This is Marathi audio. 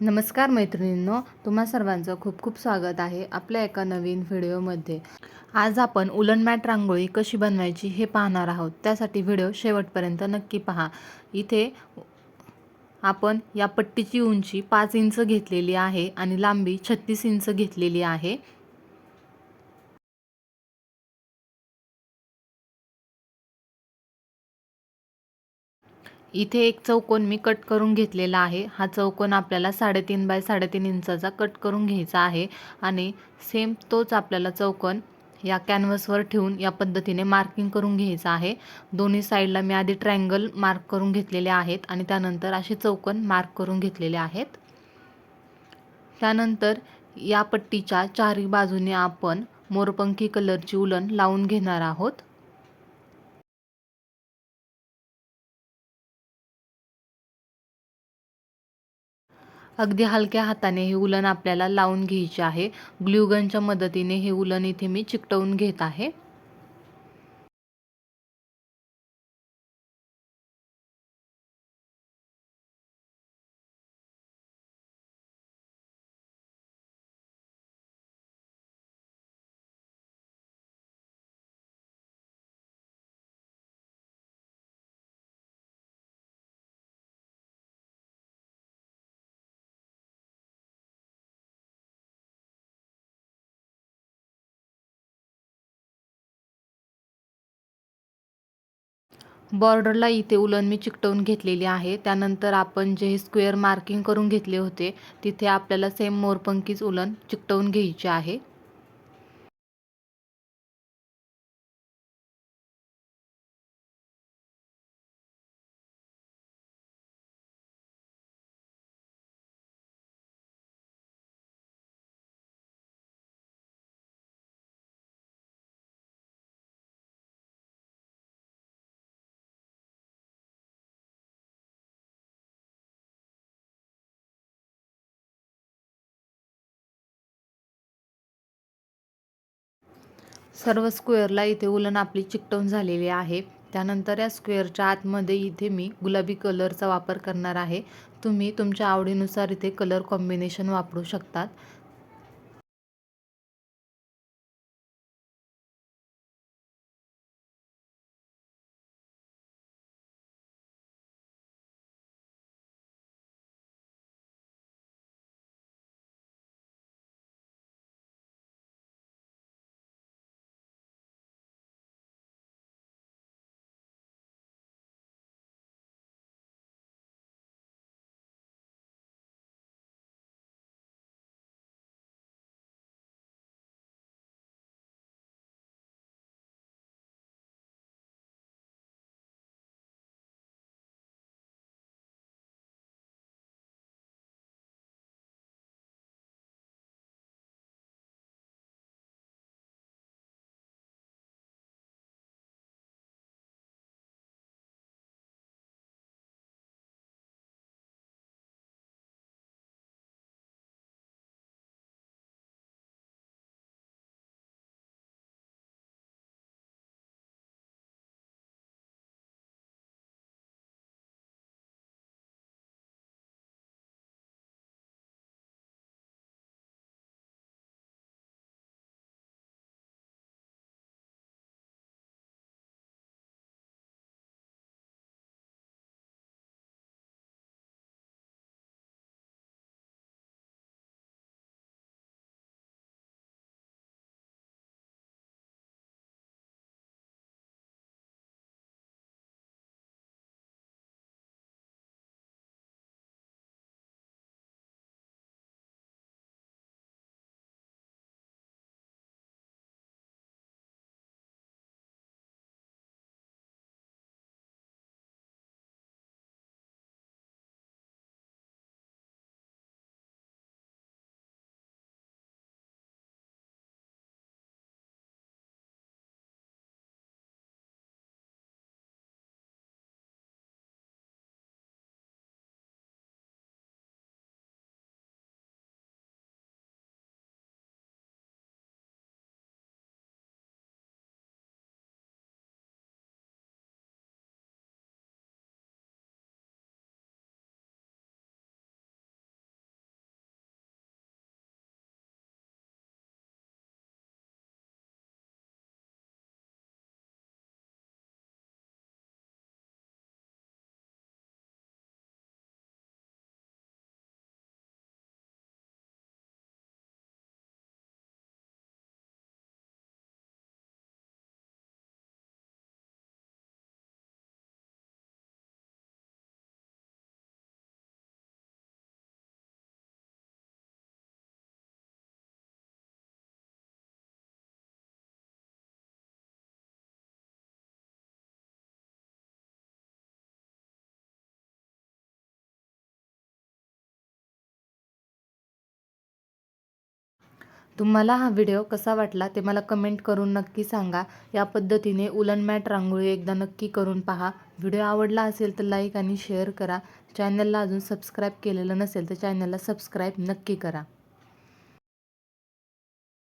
नमस्कार मैत्रिणींनो तुम्हा सर्वांचं खूप खूप स्वागत आहे आपल्या एका नवीन व्हिडिओमध्ये. आज आपण उलन मॅट रांगोळी कशी बनवायची हे पाहणार आहोत. त्यासाठी व्हिडिओ शेवटपर्यंत नक्की पहा. इथे आपण या पट्टीची उंची पाच इंच घेतलेली आहे आणि लांबी छत्तीस इंच घेतलेली आहे. इथे एक चौकोन मी कट करून घेतलेला आहे. हा चौकोन आपल्याला साडेतीन बाय साडेतीन इंचाचा कट करून घ्यायचा आहे आणि सेम तोच आपल्याला चौकोन या कॅनव्हसवर ठेवून या पद्धतीने मार्किंग करून घ्यायचं आहे. दोन्ही साईडला मी आधी ट्रँगल मार्क करून घेतलेले आहेत आणि त्यानंतर असे चौकोन मार्क करून घेतलेले आहेत. त्यानंतर या पट्टीच्या चारही बाजूने आपण मोरपंखी कलरची उलन लावून घेणार आहोत. अगदी हलक्या हाताने हे उलन आपल्याला लावून घ्यायचे आहे. ग्ल्यूगनच्या मदतीने हे उलन इथे मी चिकटवून घेत आहे. बॉर्डरला इथे उलन मी चिकटवून घेतलेली आहे. त्यानंतर आपण जे स्क्वेअर मार्किंग करून घेतले होते तिथे आपल्याला सेम मोरपंकीच उलन चिकटवून घ्यायचे आहे. सर्व स्क्वेअरला इथे उलन आपली चिकटवून झालेली आहे. त्यानंतर या स्क्वेअरच्या आतमध्ये इथे मी गुलाबी कलरचा वापर करणार आहे. तुम्ही तुमच्या आवडीनुसार इथे कलर कॉम्बिनेशन वापरू शकतात. तुम्हाला हा व्हिडिओ कसा वाटला ते मला कमेंट करून नक्की सांगा. या पद्धतीने उलन मॅट रांगोळी एकदा नक्की करून पहा. व्हिडिओ आवडला असेल तर लाईक आणि शेअर करा. चॅनलला अजून सबस्क्राईब केलेलं नसेल तर चॅनलला सबस्क्राईब नक्की करा.